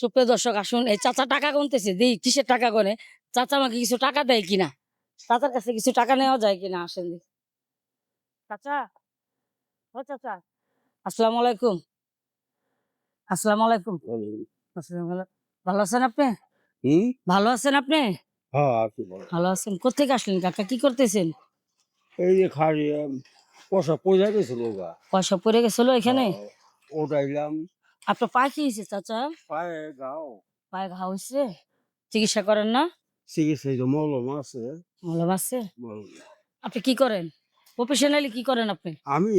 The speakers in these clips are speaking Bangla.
সুপ্রিয় দর্শক আসুন। এই চাচা টাকা গুনতেছে দিই কিসের টাকা গনে? চাচা আমাকে কিছু টাকা দেয় কিনা? চাচার কাছে কিছু টাকা নেওয়া যায় কিনা? আসেন। চাচা? ও চাচা আসসালামু আলাইকুম। আসসালামু আলাইকুম। আসসালামু আলাইকুম। ভালো আছেন আপনি? ভালো আছেন আপনি? হ্যাঁ। ভালো। আছেন। কোথেকে আসলেন? কাকা কি করতেছেন? এই যে খালি পয়সা পয়সা গেছিল পয়সা পড়ে গেছিল এখানে? ওটাইলাম। আপনার পা কি হয়েছে চাচা পায়ে গাও পায়ে ঘা হয়েছে চিকিৎসা করেন না চিকিৎসা যে মলম আছে মলম আছে আপনি কি করেন প্রফেশনালি কি করেন আপনি আমি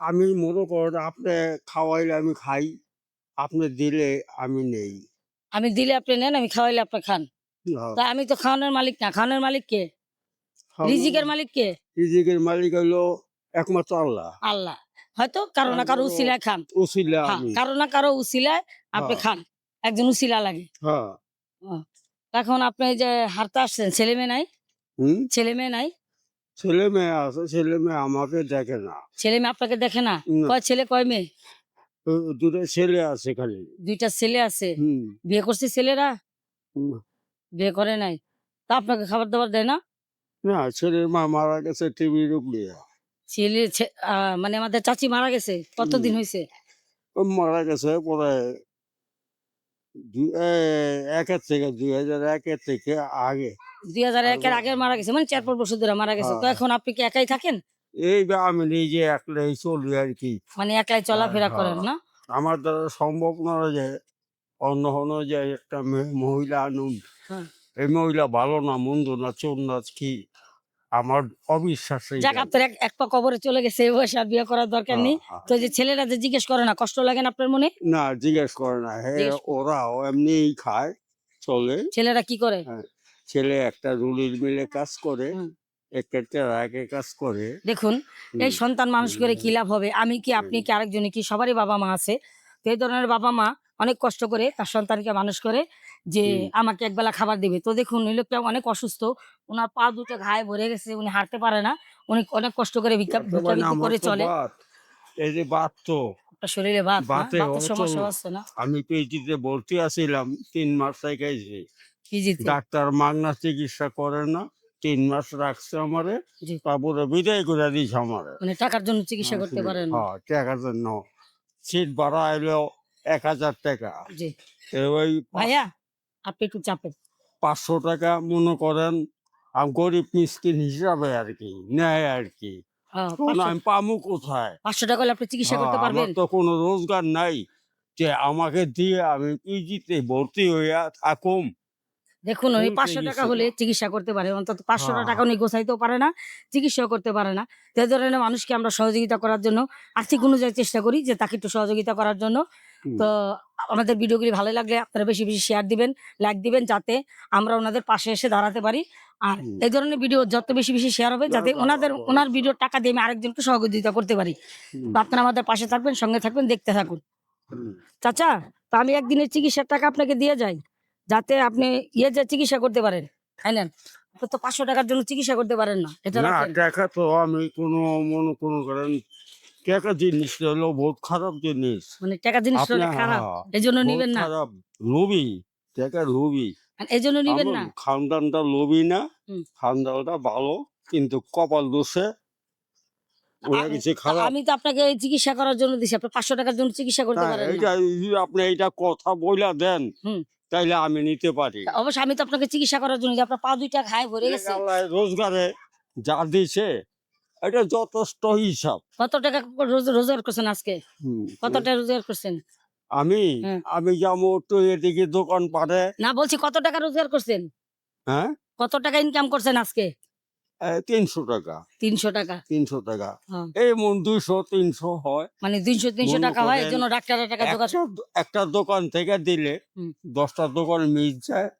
আমি মনে করেন আপনি খাওয়াইলে আমি খাই আপনি দিলে আমি নেই আমি দিলে আপনি নেন আমি খাওয়াইলে আপনি খান। তা আমি তো খাওয়ানোর মালিক না খাওয়ানোর মালিক কে রিজিকের মালিক কে রিজিকের মালিক হইল একমাত্র আল্লাহ। আল্লাহ। হয়তো কারও না কারও উসিলায় খান উসিলা হ্যাঁ, কারও না কারও উসিলায় আপনি হ্যাঁ। খান। একজন উসিলা লাগে। হ্যাঁ। এখন আপনি যে হারতে আসছেন ছেলে মেয়ে নাই? ছেলে মেয়ে নাই? ছেলে মেয়ে আছে ছেলে মেয়ে আমাকে দেখে না। ছেলে মেয়ে আপনাকে দেখে না। কয় ছেলে কয় মেয়ে? দুটো ছেলে আছে খালি। দুইটা ছেলে আছে। বিয়ে করছে ছেলেরা। বিয়ে করে নাই। তা আপনাকে খাবার দাবার দেয় না? না ছেলের মা মারা গেছে টিভি রোগ নিয়ে ছেলে মানে আমাদের চাচি মারা গেছে। কতদিন হয়েছে মারা গেছে পরে একের থেকে দুই হাজার একের থেকে আগে। দুই হাজার একের আগে। মারা গেছে মানে চার পাঁচ বছর ধরে মারা গেছে। তো হ্যাঁ। এখন আপনি কি একাই থাকেন? এই আমি নিজে একলাই চলি আর কি। মানে একলাই চলাফেরা হ্যাঁ। করেন না? আমার দ্বারা সম্ভব নয় যে অন্য হনো যে একটা মহিলা আনুন। হ্যাঁ। এই মহিলা ভালো না মন্দ না চোর না কি? আমার অবিশ্বাস যাক আপনার এক- পা কবরে চলে গেছে এই বয়সে আর বিয়ে করার দরকার নেই। হ্যাঁ, হ্যাঁ। তো যে ছেলেরা যে জিজ্ঞেস করে না কষ্ট লাগে না আপনার মনে? না জিজ্ঞেস করে না। হ্যাঁ ওরাও এমনিই খায় চলে। ছেলেরা কি করে? ছেলে একটা রুলির মিলে কাজ করে। কাজ করে। দেখুন এই সন্তান মানুষ করে কি লাভ হবে? আমি কি আপনি কি আরেকজনে কি? সবারই বাবা মা আছে। তো এই ধরনের বাবা মা অনেক কষ্ট করে তার সন্তানকে মানুষ করে যে। আমাকে একবেলা খাবার দিবে। তো দেখুন ওই লোকটা অনেক অসুস্থ। ওনার পা দুটো ঘায়ে ভরে গেছে উনি হাঁটতে পারে না। উনি অনেক কষ্ট করে ভিক্ষা করে চলে। এই যে বাত তো। শরীরে বাত। সমস্যা আছে না? আমি পেটিতে ভর্তি আছিলাম তিন মাস পিজিতে? ডাক্তার মাগনা চিকিৎসা করে না তিন মাস রাখছে আমারে। জি। বিদায় করে দিয়েছে আমারে। মানে টাকার জন্য চিকিৎসা করতে পারেন। না। হ্যাঁ টাকার জন্য। সিট ভাড়া এলো এক হাজার টাকা। জি। ওই ভাইয়া আপনি একটু চাপেন। পাঁচশো টাকা মনে করেন আমি গরিব মিসকিন হিসাবে আর কি নেয় আর কি। আমি পামু কোথায়? পাঁচশো টাকা হলে আপনি চিকিৎসা করতে হ্যাঁ, পারবেন। তো কোনো রোজগার নাই যে আমাকে দিয়ে আমি পিজিতে ভর্তি হইয়া থাকুম। দেখুন ভুল পাঁচশো টাকা হলে চিকিৎসা করতে পারে অন্তত পাঁচশো হ্যাঁ, টাকা উনি গোছাইতেও পারে না চিকিৎসাও করতে পারে না। এই ধরনের মানুষকে আমরা সহযোগিতা করার জন্য আর্থিক অনুযায়ী চেষ্টা করি যে তাকে একটু সহযোগিতা করার জন্য। তো আমাদের ভিডিওগুলি ভালো লাগলে আপনারা বেশি বেশি শেয়ার দিবেন লাইক দিবেন যাতে আমরা ওনাদের পাশে এসে দাঁড়াতে পারি। আর। এই ধরনের ভিডিও যত বেশি বেশি শেয়ার হবে যাতে ওনাদের ওনার ভিডিওর টাকা দিয়ে আমি আরেকজনকে সহযোগিতা করতে পারি। আপনারা আমাদের পাশে থাকবেন সঙ্গে থাকবেন দেখতে থাকুন। চাচা তো আমি একদিনের চিকিৎসার টাকা আপনাকে দিয়ে যাই যাতে আপনি ইয়ে যে চিকিৎসা করতে পারেন তাই না? তো পাঁচশো টাকার জন্য চিকিৎসা করতে পারেন না এটা টাকা তো আমি কোনো মনে কোনো করেন টাকা জিনিস হলো বহুত খারাপ জিনিস। মানে টাকা জিনিসটা আপনার- খারাপ হ্যাঁ, নিবেন না। খারাপ। লোভি টাকা লোভি নিবেন না। খানদানটা লোভি না খানদানটা ভালো কিন্তু কপাল দোষে আমি- তো আপনাকে চিকিৎসা করার জন্য দিছি আপনি পাঁচশো টাকার জন্য চিকিৎসা করতে পারেন আপনি এইটা কথা বইলা দেন। তাইলে আমি নিতে পারি। অবশ্যই আমি তো আপনাকে চিকিৎসা করার জন্য আপনার পা দুইটা ঘায়ে ভরে গেছে। রোজগারে যা দিছে এটা যথেষ্ট হিসাব। কত টাকা রোজ- রোজগার করছেন আজকে। কত টাকা রোজগার করছেন? আমি? হ্যাঁ। আমি যাব তো এদিকে দোকান পারে না বলছি কত টাকা রোজগার করছেন? হ্যাঁ? কত টাকা ইনকাম করছেন আজকে? তিনশো টাকা। তিনশো টাকা? তিনশো টাকা। হ্যাঁ। এই মন দুইশো তিনশো হয়। মানে দুইশো তিনশো টাকা হয় এই জন্য ডাক্তারের টাকা জোগাড় একটা দোকান থেকে দিলে। দশটা দোকান মিস যায়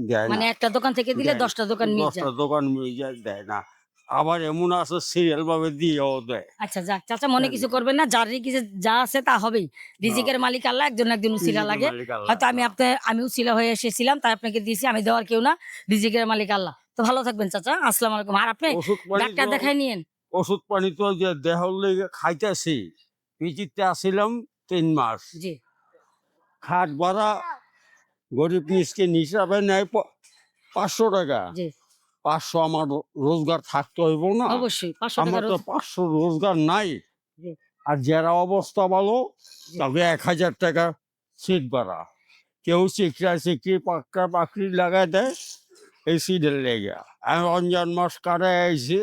দেয় মানে একটা দোকান থেকে দিলে দশটা দোকান মিল যায়। দশটা দোকান মিস যায় দেয় না। আবার এমন আছে সিরিয়াল ভাবে দিয়েও দেয়। আচ্ছা যাক চাচা মনে হ্যাঁ। কিছু করবেন না যার কিছু যা আছে তা হবেই। রিজিকের মালিক আল্লাহ একজন একজন উসিলা লাগে। হয়তো আমি আপনার আমি উসিলা হয়ে এসেছিলাম তাই আপনাকে দিয়েছি আমি দেওয়ার কেউ না। রিজিকের মালিক আল্লাহ। তো ভালো থাকবেন চাচা। আসসালামু আলাইকুম। আর আপনি ডাক্তার দেখাই নিয়েন। ওষুধ পানি তো যে দেহ লেগে খাইতেছি পিজিতে আসিলাম তিন মাস। জি। খাট ভাড়া গরিব মিসকিন হিসাবে নেয় পাঁচশো টাকা। জি। পাঁচশো আমার রোজগার থাকতে হইব না। অবশ্যই আমার তো পাঁচশো রোজগার নাই। আর যারা অবস্থা ভালো। তবে এক হাজার টাকা সিট ভাড়া। কেউ চিকরা চিকরি পাক্কা পাকড়ি লাগাই দেয় এই সিটের লেগে। আমি রমজান মাস কারে আইছি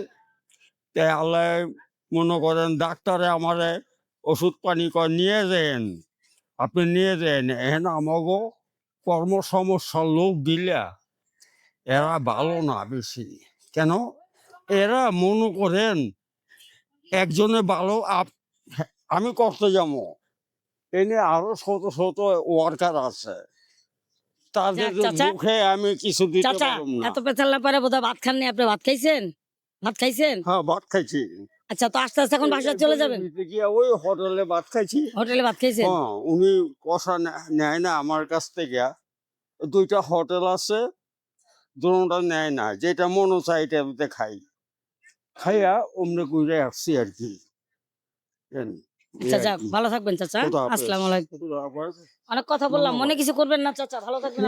তাই আল্লাহ মনে করেন ডাক্তারে আমারে ওষুধ পানি কর নিয়ে যান আপনি নিয়ে যান এখন আমাগো কর্মসমস্যার লোক দিলা। এরা ভালো না বেশি। কেন? এরা মনে করেন একজনে ভালো আপ- আমি করতে যাব। এনে আরও শত শত ওয়ার্কার আছে। তাদের। মুখে আমি কিছু দিতে পারব না। এত পেঁচাল না পারে বোধহয় ভাত খাননি আপনি ভাত খাইছেন? ভাত খাইছেন? হ্যাঁ ভাত খাইছি। আচ্ছা তো আস্তে আস্তে এখন বাসায় চলে যাবেন? ওই হোটেলে ভাত খাইছি। হোটেলে ভাত খাইছেন? হ্যাঁ উনি কষা নে- নেয় না আমার কাছ থেকে। দুইটা হোটেল আছে। দুটা নেয় না যেটা মনো চাই এটাতে খাই খাইয়া অমনি করে আসছি আর কি। ভালো থাকবেন চাচা। আসসালাম। আলাইকুম। অনেক কথা বললাম মনে কিছু করবেন না চাচা ভালো থাকবেন